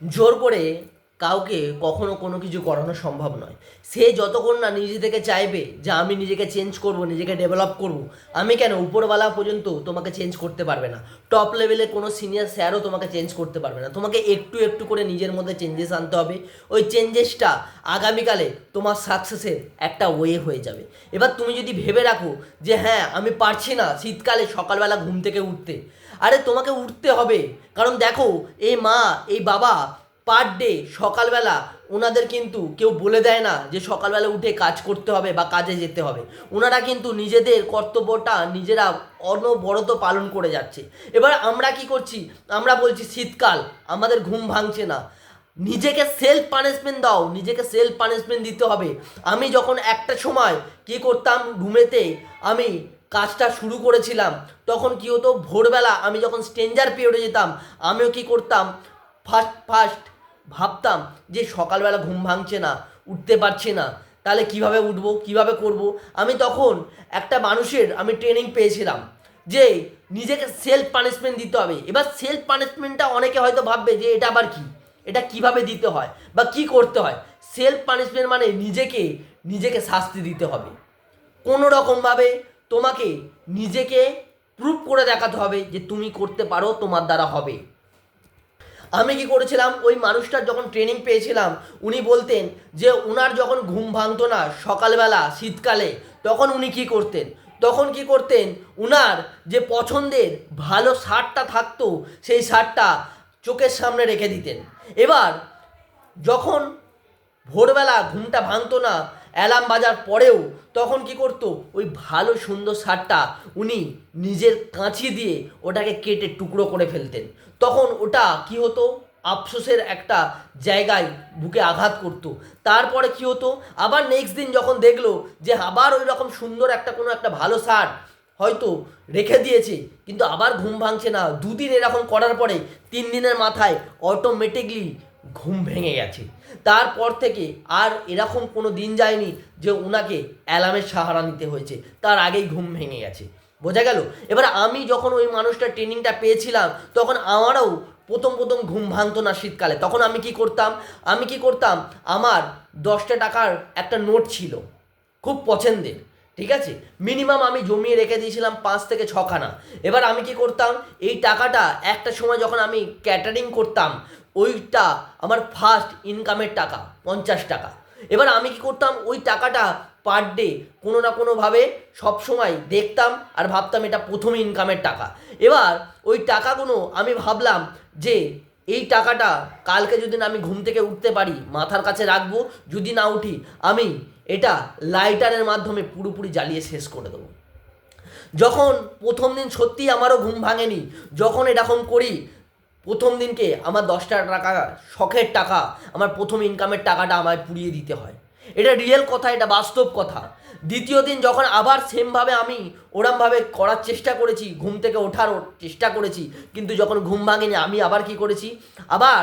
জোর করে কাউকে কখনো কোনো কিছু করানো সম্ভব নয়। সে যতক্ষণ না নিজে থেকে চাইবে যে আমি নিজেকে চেঞ্জ করব, নিজেকে ডেভেলপ করব, আমি কেন উপরওয়ালা পর্যন্ত তোমাকে চেঞ্জ করতে পারবে না? টপ লেভেলে কোনো সিনিয়র স্যারও তোমাকে চেঞ্জ করতে পারবে না। তোমাকে একটু একটু করে নিজের মধ্যে চেঞ্জেস আনতে হবে। ওই চেঞ্জেসটা আগামীকালে তোমার সাকসেসের একটা ওয়ে হয়ে যাবে। এবার তুমি যদি ভেবে রাখো যে হ্যাঁ আমি পারছি না শীতকালে সকালবেলা ঘুম থেকে উঠতে। আরে তোমাকে উঠতে হবে। কারণ দেখো, এই মা, এই বাবা পার ডে সকালবেলা ওনাদের কিন্তু কেউ বলে দেয় না যে সকালবেলা উঠে কাজ করতে হবে বা কাজে যেতে হবে। ওনারা কিন্তু নিজেদের কর্তব্যটা নিজেরা অনবরত পালন করে যাচ্ছে। এবার আমরা কি করছি? আমরা বলছি শীতকাল, আমাদের ঘুম ভাঙছে না। নিজেকে সেলফ পানিশমেন্ট দাও, নিজেকে সেলফ পানিশমেন্ট দিতে হবে। আমি যখন একটা সময় কি করতাম রুমেতে আমি কাজটা শুরু করেছিলাম, তখন কি হতো? ভোরবেলা আমি যখন স্ট্রেঞ্জার পিরিয়ডে যেতাম, আমিও কি করতাম? ফার্স্ট ফার্স্ট ভাবতাম যে সকালবেলা ঘুম ভাঙছে না, উঠতে পারছি না। তাহলে কীভাবে উঠবো, কীভাবে করব? আমি তখন একটা মানুষের আমি ট্রেনিং পেয়েছিলাম যে নিজেকে সেলফ পানিশমেন্ট দিতে হবে। এবার সেলফ পানিশমেন্টটা অনেকে হয়তো ভাববে যে এটা আবার কি? এটা কীভাবে দিতে হয় বা কি করতে হয়? সেলফ পানিশমেন্ট মানে নিজেকে নিজেকে শাস্তি দিতে হবে। কোনো রকমভাবে তোমাকে নিজেকে প্রুভ করে দেখাতে হবে যে তুমি করতে পারো, তোমার দ্বারা হবে। আমি কি করেছিলাম? ওই মানুষটার যখন ট্রেনিং পেয়েছিলাম, উনি বলতেন যে ওনার যখন ঘুম ভাঙতো না সকালবেলা, শীতকালে, তখন উনি কি করতেন? তখন কি করতেন? উনার যে পছন্দের ভালো শার্টটা থাকতো, সেই শার্টটা চোখের সামনে রেখে দিতেন। এবার যখন ভোরবেলা ঘুমটা ভাঙতো না অ্যালার্ম বাজার পরেও তখন কি করতো? ওই ভালো সুন্দর শার্টটা উনি নিজের কাঁচি দিয়ে ওটাকে কেটে টুকরো করে ফেলতেন। তখন ওটা কি হতো? আফসোসের একটা জায়গায় বুকে আঘাত করতো। তারপরে কি হতো? আবার নেক্সট দিন যখন দেখল যে আবার ওই রকম সুন্দর একটা কোনো একটা ভালো শার্ট হয়তো রেখে দিয়েছে, কিন্তু আবার ঘুম ভাঙছে না। দুদিন এরকম করার পরে তিন দিনের মাথায় অটোমেটিকলি ঘুম ভেঙে গেছে। তারপর থেকে আর এরকম কোনো দিন যায়নি যে ওনাকে অ্যালার্মের সাহারা নিতে হয়েছে। তার আগেই ঘুম ভেঙে গেছে। বোঝা গেল? এবার আমি যখন ওই মানুষটার ট্রেনিংটা পেয়েছিলাম, তখন আমারও প্রথম প্রথম ঘুম ভাঙতো না শীতকালে। তখন আমি কি করতাম? আমি কি করতাম? আমার দশটা টাকার একটা নোট ছিল, খুব পছন্দের, ঠিক আছে? মিনিমাম আমি জমিয়ে রেখে দিয়েছিলাম পাঁচ থেকে ছখানা। এবার আমি কি করতাম? এই টাকাটা একটা সময় যখন আমি ক্যাটারিং করতাম ওইটা আমার ফার্স্ট ইনকামের টাকা, পঞ্চাশ টাকা। এবার আমি কি করতাম, ওই টাকাটা পার ডে কোনো না কোনোভাবে সবসময় দেখতাম আর ভাবতাম এটা প্রথম ইনকামের টাকা। এবার ওই টাকাগুলো আমি ভাবলাম যে এই টাকাটা কালকে যদি না আমি ঘুম থেকে উঠতে পারি, মাথার কাছে রাখব, যদি না উঠি, আমি এটা লাইটারের মাধ্যমে পুরোপুরি জ্বালিয়ে শেষ করে দেবো। যখন প্রথম দিন সত্যি আমারও ঘুম ভাঙেনি, যখন এরকম করি প্রথম দিনকে আমার দশটা টাকা শখের টাকা, আমার প্রথম ইনকামের টাকাটা আমায় পুড়িয়ে দিতে হয়। এটা রিয়েল কথা, এটা বাস্তব কথা। দ্বিতীয় দিন যখন আবার সেমভাবে আমি ওরমভাবে করার চেষ্টা করেছি, ঘুম থেকে ওঠার চেষ্টা করেছি, কিন্তু যখন ঘুম ভাঙেনি, আমি আবার কি করেছি? আবার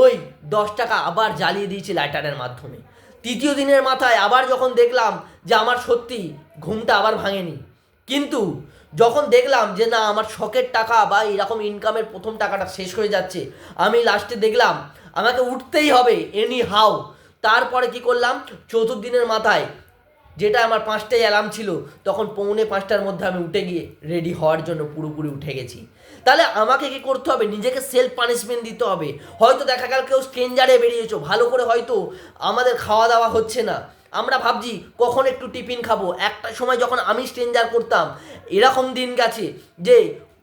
ওই দশ টাকা আবার জ্বালিয়ে দিয়েছি লাইটারের মাধ্যমে। তৃতীয় দিনের মাথায় আবার যখন দেখলাম যে আমার সত্যি ঘুমটা আবার ভাঙেনি, কিন্তু যখন দেখলাম যে না, আমার শখের টাকা বা এরকম ইনকামের প্রথম টাকাটা শেষ হয়ে যাচ্ছে, আমি লাস্টে দেখলাম, আমাকে উঠতেই হবে এনি হাউ তারপরে কি করলাম, চতুর্দিনের মাথায় যেটা আমার পাঁচটায় অ্যালার্ম ছিল, তখন পৌনে পাঁচটার মধ্যে আমি উঠে গিয়ে রেডি হওয়ার জন্য পুরোপুরি উঠে গেছি। তাহলে আমাকে কি করতে হবে? নিজেকে সেলফ পানিশমেন্ট দিতে হবে। হয়তো দেখা গেল কেউ স্ট্রেঞ্জারে বেরিয়েছো, ভালো করে হয়তো আমাদের খাওয়া দাওয়া হচ্ছে না। আমরা ভাবছি কখন একটু টিফিন খাব। একটা সময় যখন আমি স্ট্রেঞ্জার করতাম এরকম দিন গেছে যে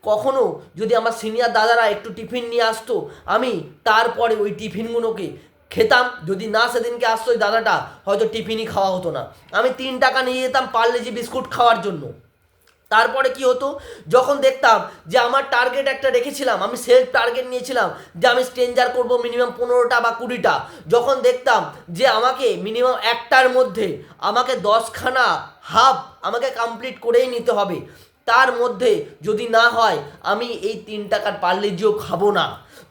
কখনো যদি আমার সিনিয়র দাদারা একটু টিফিন নিয়ে আসতো, আমি তারপরে ওই টিফিনগুলোকে খেতাম। যদি না সেদিনকে আসতো ওই দাদাটা, হয়তো টিফিনই খাওয়া হতো না। আমি তিন টাকা নিয়ে যেতাম পার্লেজি বিস্কুট খাওয়ার জন্য। তারপরে কি হতো? যখন দেখতাম যে আমার টার্গেট একটা রেখেছিলাম, আমি সেলফ টার্গেট নিয়েছিলাম, যে আমি স্ট্রেঞ্জার করব মিনিমাম পনেরোটা বা কুড়িটা। যখন দেখতাম যে আমাকে মিনিমাম একটার মধ্যে আমাকে দশখানা হাফ আমাকে কমপ্লিট করেই নিতে হবে, তার মধ্যে যদি না হয় আমি এই তিন টাকার পার্লেজিও খাব না।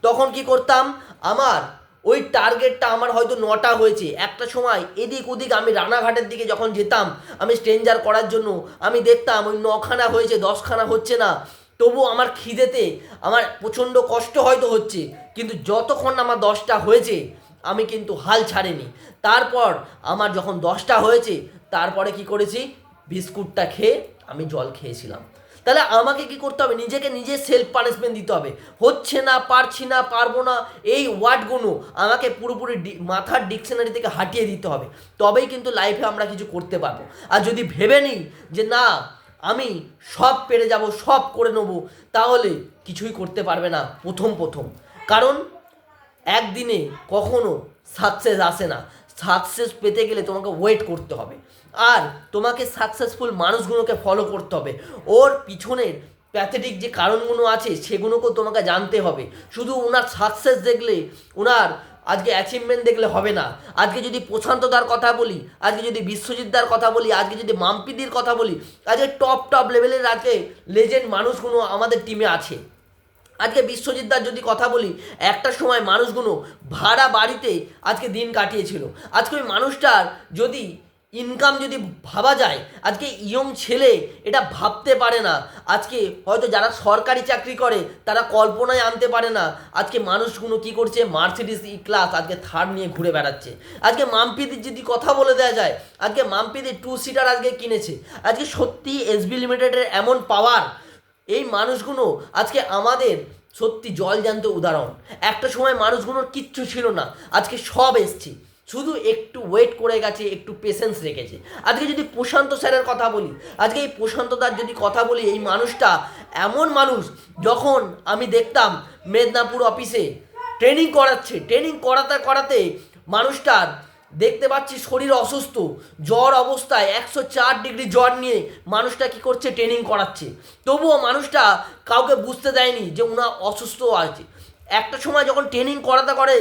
তখন কি করতাম? আমার ওই টার্গেটটা আমার হয়তো নটা হয়েছে। একটা সময় এদিক ওদিক আমি রানাঘাটের দিকে যখন যেতাম, আমি স্ট্রেঞ্জার করার জন্য, আমি দেখতাম ওই নখানা হয়েছে, দশখানা হচ্ছে না। তবু আমার খিদেতে, আমার প্রচণ্ড কষ্ট হয়তো হচ্ছে। কিন্তু যতক্ষণ আমার দশটা হয়েছে, আমি কিন্তু হাল ছাড়িনি। তারপর আমার যখন দশটা হয়েছে, তারপরে কি করেছি? বিস্কুটটা খেয়ে আমি জল খেয়েছিলাম। তাহলে আমাকে কি করতে হবে? নিজেকে নিজে সেলফ পানিশমেন্ট দিতে হবে। হচ্ছে না, পারছি না, পারব না, এই ওয়ার্ডগুলো আমাকে পুরোপুরি মাথার ডিকশনারি থেকে হাটিয়ে দিতে হবে। তবেই কিন্তু লাইফে আমরা কিছু করতে পারব। আর যদি ভেবে নিই যে না, আমি সব পেরে যাব, সব করে নেব, তাহলে কিছুই করতে পারবে না প্রথম প্রথম। কারণ একদিনে কখনো সাকসেস আসে না। সাকসেস পেতে গেলে তোমাকে ওয়েট করতে হবে। আর তোমাকে সাকসেসফুল মানুষগুলোকে ফলো করতে হবে। ওর পিছনের প্যাথেটিক যে কারণগুলো আছে, সেগুলোকেও তোমাকে জানতে হবে। শুধু ওনার সাকসেস দেখলে ওনার আজকে অ্যাচিভমেন্ট দেখলে হবে না। আজকে যদি প্রশান্তদার কথা বলি, আজকে যদি বিশ্বজিৎদার কথা বলি, আজকে যদি মাম্পিদির কথা বলি, আজকে টপ টপ লেভেলের আজকে লেজেন্ড মানুষগুলো আমাদের টিমে আছে। আজকে বিশ্বজিৎদার যদি কথা বলি, একটা সময় মানুষগুলো ভাড়া বাড়িতে আজকে দিন কাটিয়েছিল। আজকে ওই মানুষটার যদি ইনকাম যদি ভাবা যায়, আজকে ইয়ং ছেলে এটা ভাবতে পারে না। আজকে হয়তো যারা সরকারি চাকরি করে, তারা কল্পনায় আনতে পারে না। আজকে মানুষগুলো কি করছে মার্সিডিস ই ক্লাস আজকে থার্ড নিয়ে ঘুরে বেড়াচ্ছে। আজকে মাম্পিদির যদি কথা বলে দেওয়া যায়, আজকে মাম্পিদির টু সিটার আজকে কিনেছে। আজকে সত্যি এসবি লিমিটেডের এমন পাওয়ার এই মানুষগুলো আজকে আমাদের সত্যি জল জ্যান্ত উদাহরণ। একটা সময় মানুষগুলোর কিচ্ছু ছিল না। আজকে সব এসছে। শুধু একটু ওয়েট করে গেছে, একটু পেশেন্স রেখেছে। আজকে যদি প্রশান্ত স্যারের কথা বলি, আজকে এই প্রশান্তদার যদি কথা বলি, এই মানুষটা এমন মানুষ যখন আমি দেখতাম মেদিনীপুর অফিসে ট্রেনিং করাচ্ছে। ট্রেনিং করাতে করাতে মানুষটার দেখতে পাচ্ছি শরীর অসুস্থ, জ্বর অবস্থায় একশো চার ডিগ্রি জ্বর নিয়ে মানুষটা কি করছে ট্রেনিং করাচ্ছে। তবুও মানুষটা কাউকে বুঝতে দেয়নি যে ওনা অসুস্থ আছে। একটা সময় যখন ট্রেনিং করাতে করে,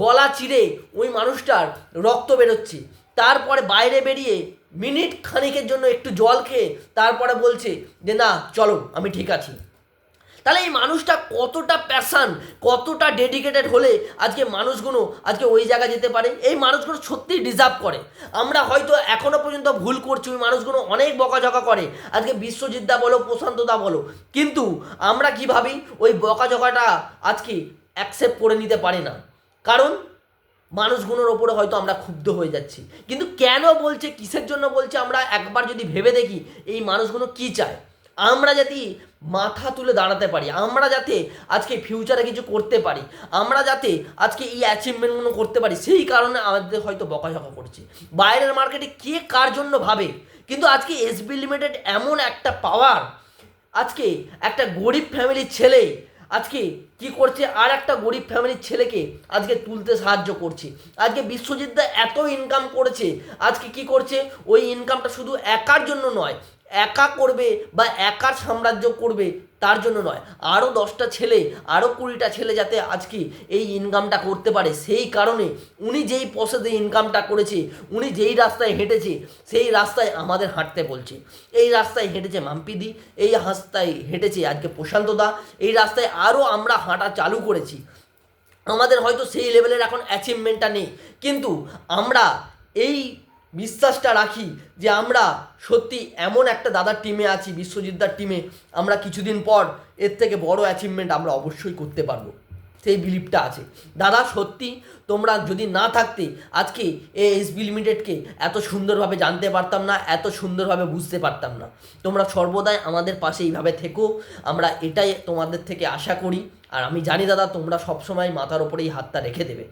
গলা চিরে ওই মানুষটার রক্ত বেরোচ্ছে। তারপরে বাইরে বেরিয়ে মিনিট খানিকের জন্য একটু জল খেয়ে তারপরে বলছে যে, না, চলো, আমি ঠিক আছি। তাহলে এই মানুষটা কতটা প্যাশান কতটা ডেডিকেটেড হলে আজকে মানুষগুলো আজকে ওই জায়গায় যেতে পারে? এই মানুষগুলো সত্যিই ডিজার্ভ করে। আমরা হয়তো এখনও পর্যন্ত ভুল করছি, ওই মানুষগুলো অনেক বকাঝকা করে। আজকে বিশ্বজিৎদা বলো প্রশান্তদা বলো, কিন্তু আমরা কি ভাবি, ওই বকাঝকাটা আজকে অ্যাকসেপ্ট করে নিতে পারি না। কারণ মানুষগুলোর ওপরে হয়তো আমরা ক্ষুব্ধ হয়ে যাচ্ছি। কিন্তু কেন বলছে, কিসের জন্য বলছে, আমরা একবার যদি ভেবে দেখি, এই মানুষগুলো কি চায়? আমরা যাতে মাথা তুলে দাঁড়াতে পারি, আমরা যাতে আজকে ফিউচারে কিছু করতে পারি, আমরা যাতে আজকে এই অ্যাচিভমেন্টগুলো করতে পারি, সেই কারণে আমাদের হয়তো বকাঝকা করছে। বাইরের মার্কেটে কে কার জন্য ভাবে? কিন্তু আজকে এসবি লিমিটেড এমন একটা পাওয়ার আজকে একটা গরিব ফ্যামিলির ছেলে, আজকে কি করছে? আর একটা গরিব ফ্যামিলির ছেলেকে আজকে তুলতে সাহায্য করছে। আজকে বিশ্বজিৎদা এত ইনকাম করেছে, আজকে কি করছে? ওই ইনকামটা শুধু একার জন্য নয় একা করবে বা একার সাম্রাজ্য করবে, তার জন্য নয়। আরও দশটা ছেলে আরও কুড়িটা ছেলে যাতে আজকে এই ইনকামটা করতে পারে, সেই কারণে উনি যেই পথে ইনকামটা করেছে, উনি যেই রাস্তায় হেঁটেছে, সেই রাস্তায় আমাদের হাঁটতে বলছে। এই রাস্তায় হেঁটেছে মাম্পিদি, এই রাস্তায় হেঁটেছে আজকে প্রশান্তদা এই রাস্তায় আরও আমরা হাঁটা চালু করেছি। আমাদের হয়তো সেই লেভেলের এখন অ্যাচিভমেন্টটা নেই। কিন্তু আমরা এই বিশ্বাসটা রাখি যে আমরা সত্যি এমন একটা দাদার টিমে আছি, বিশ্বজিৎদার টিমে আমরা কিছুদিন পর এর থেকে বড় অ্যাচিভমেন্ট আমরা অবশ্যই করতে পারব। সেই বিলিভটা আছে। দাদা, সত্যি তোমরা যদি না থাকতে, আজকে এ এসবি লিমিটেডকে এত সুন্দরভাবে জানতে পারতাম না, এত সুন্দরভাবে বুঝতে পারতাম না। তোমরা সর্বদাই আমাদের পাশে এইভাবে থেকো। আমরা এটাই তোমাদের থেকে আশা করি। আর আমি জানি দাদা, তোমরা সবসময় মাথার ওপরেই হাতটা রেখে দেবে।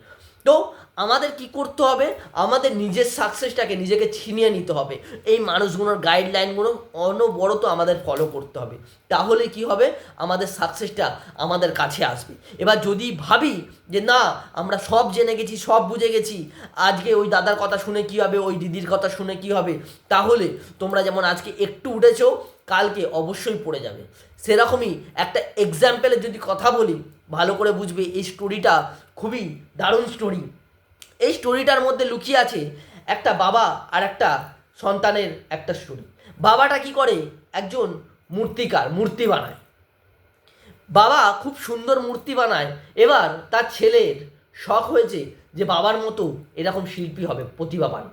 তো আমাদের কি করতে হবে? আমাদের নিজের সাকসেসটাকে নিজেকে ছিনিয়ে নিতে হবে। এই মানুষগুলোর গাইডলাইনগুলো অনবরত আমাদের ফলো করতে হবে। তাহলে কি হবে? আমাদের সাকসেসটা আমাদের কাছে আসবে। এবার যদি ভাবি যে না, আমরা সব জেনে গেছি, সব বুঝে গেছি, আজকে ওই দাদার কথা শুনে কি হবে, ওই দিদির কথা শুনে কি হবে, তাহলে তোমরা যেমন আজকে একটু উঠেছো, কালকে অবশ্যই পড়ে যাবে। সেরকমই একটা এক্সাম্পলের যদি কথা বলি, ভালো করে বুঝবে, এই স্টোরিটা খুবই দারুণ স্টোরি এই স্টোরিটার মধ্যে লুকিয়ে আছে একটা বাবা আর একটা সন্তানের একটা স্টোরি বাবাটা কি করে? একজন মূর্তিকার, মূর্তি বানায়। বাবা খুব সুন্দর মূর্তি বানায়। এবার তার ছেলের শখ হয়েছে যে বাবার মতো এরকম শিল্পী হবে, প্রতিভাবান।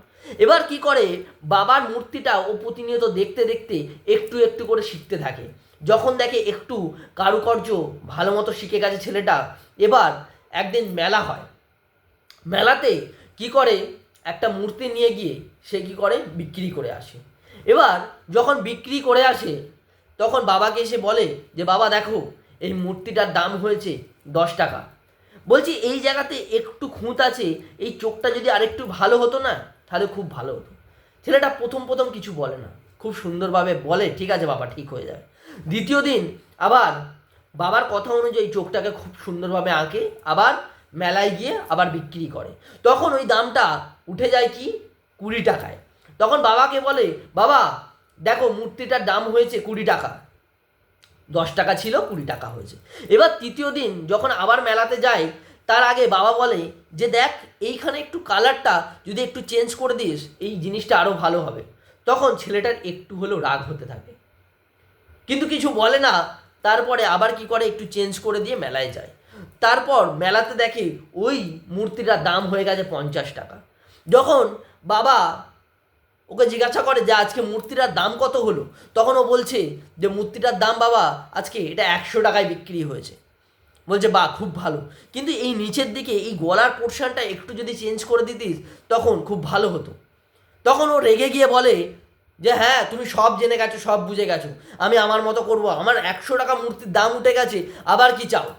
এবার কি করে? বাবার মূর্তিটা ও প্রতিনিয়ত দেখতে দেখতে একটু একটু করে শিখতে থাকে। যখন দেখে একটু কারুকার্য ভালো মতো শিখে গেছে ছেলেটা, এবার একদিন মেলা হয়। মেলাতে কি করে? একটা মূর্তি নিয়ে গিয়ে সে কি করে? বিক্রি করে আসে। এবার যখন বিক্রি করে আসে, তখন বাবাকে এসে বলে যে, বাবা, দেখো, এই মূর্তিটার দাম হয়েছে দশ টাকা। বলছি, এই জায়গাতে একটু খুঁত আছে, এই চোখটা যদি আরেকটু ভালো হতো না, তাহলে খুব ভালো হতো। ছেলেটা প্রথম প্রথম কিছু বলে না। খুব সুন্দরভাবে বলে, ঠিক আছে বাবা, ঠিক হয়ে যাবে। দ্বিতীয় দিন আবার বাবার কথা অনুযায়ী চোখটাকে খুব সুন্দরভাবে আঁকে, আবার মেলায় গিয়ে আবার বিক্রি করে। তখন ওই দামটা উঠে যায় কি? কুড়ি টাকায়। তখন বাবাকে বলে, বাবা, দেখো মূর্তিটার দাম হয়েছে কুড়ি টাকা। দশ টাকা ছিল, কুড়ি টাকা হয়েছে। এবার তৃতীয় দিন যখন আবার মেলাতে যায় তার আগে বাবা বলে যে, দেখ, এইখানে একটু কালারটা যদি একটু চেঞ্জ করে দিস, এই জিনিসটা আরও ভালো হবে। তখন ছেলেটার একটু হলেও রাগ হতে থাকে। কিন্তু কিছু বলে না তারপরে আবার কি করে? একটু চেঞ্জ করে দিয়ে মেলায় যায়। তারপর মেলাতে দেখে ওই মূর্তিটার দাম হয়ে গেছে পঞ্চাশ টাকা। যখন বাবা ওকে জিজ্ঞাসা করে যে আজকে মূর্তিটার দাম কত হলো? তখন ও বলছে যে মূর্তিটার দাম বাবা আজকে এটা একশো টাকায় বিক্রি হয়েছে। বলছে বা খুব ভালো। কিন্তু এই নিচের দিকে এই গলার পোর্শনটা একটু যদি চেঞ্জ করে দিতিস, তখন খুব ভালো হতো। তখন ও রেগে গিয়ে বলে যে হ্যাঁ তুমি সব জেনে গেছো, সব বুঝে গেছো। আমি আমার মতো করব। আমার একশো টাকা মূর্তির দাম উঠে গেছে, আবার কি চাও?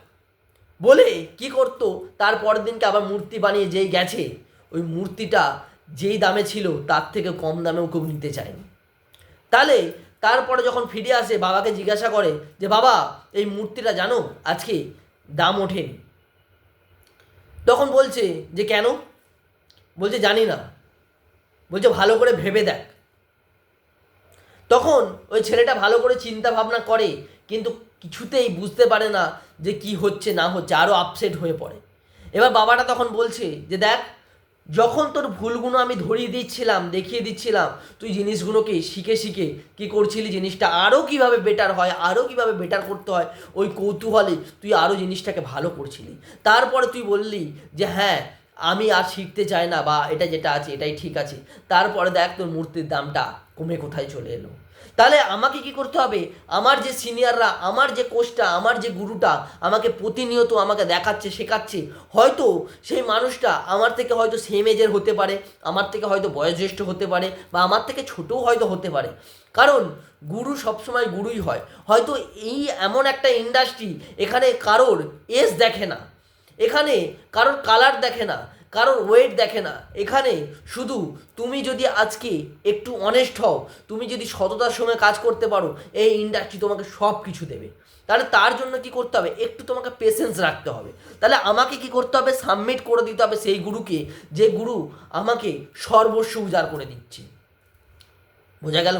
বলে কি করতো? তার পরের দিনকে আবার মূর্তি বানিয়ে যেই গেছে, ওই মূর্তিটা যেই দামে ছিল, তার থেকে কম দামেও কেউ নিতে চায়নি। তাহলে তারপরে যখন ফিরে আসে, বাবাকে জিজ্ঞাসা করে যে, বাবা, এই মূর্তিটা জানো? আজকে দাম ওঠেনি। তখন বলছে যে, কেন? বলছে, জানি না। বলছে, ভালো করে ভেবে দেখ। তখন ওই ছেলেটা ভালো করে চিন্তা ভাবনা করে, কিন্তু কিছুতেই বুঝতে পারে না যে কি হচ্ছে, না হচ্ছে আরও আপসেট হয়ে পড়ে। এবার বাবাটা তখন বলছে যে, দেখ, যখন তোর ভুলগুলো আমি ধরিয়ে দিচ্ছিলাম, দেখিয়ে দিচ্ছিলাম, তুই জিনিসগুলোকে শিখে শিখে কি করছিলি, জিনিসটা আরও কীভাবে বেটার হয় আরও কীভাবে বেটার করতে হয়, ওই কৌতূহলে তুই আরও জিনিসটাকে ভালো করছিলি। তারপরে তুই বললি যে হ্যাঁ আমি আর শিখতে চাই না বা এটা যেটা আছে, এটাই ঠিক আছে। তারপরে দেখ তোর মূর্তির দামটা কমে কোথায় চলে এলো। তাহলে আমাকে কি করতে হবে? আমার যে সিনিয়ররা আমার যে কোচটা আমার যে গুরুটা আমাকে প্রতিনিয়ত আমাকে দেখাচ্ছে, শেখাচ্ছে, হয়তো সেই মানুষটা আমার থেকে হয়তো সেম এজের হতে পারে, আমার থেকে হয়তো বয়োজ্যেষ্ঠ হতে পারে বা আমার থেকে ছোটও হয়তো হতে পারে। কারণ গুরু সবসময় গুরুই হয়। হয়তো এই এমন একটা ইন্ডাস্ট্রি এখানে কারোর এজ দেখে না। এখানে কারোর কালার দেখে না, কারোর ওয়েট দেখে না। এখানে শুধু তুমি যদি আজকে একটু অনেস্ট হও, তুমি যদি সততার সঙ্গে কাজ করতে পারো, এই ইন্ডাস্ট্রি তোমাকে সব কিছু দেবে। তাহলে তার জন্য কি করতে হবে? একটু তোমাকে পেশেন্স রাখতে হবে। তাহলে আমাকে কি করতে হবে? সাবমিট করে দিতে হবে সেই গুরুকে, যে গুরু আমাকে সর্বস্ব উজাড় করে দিচ্ছে। বোঝা গেল?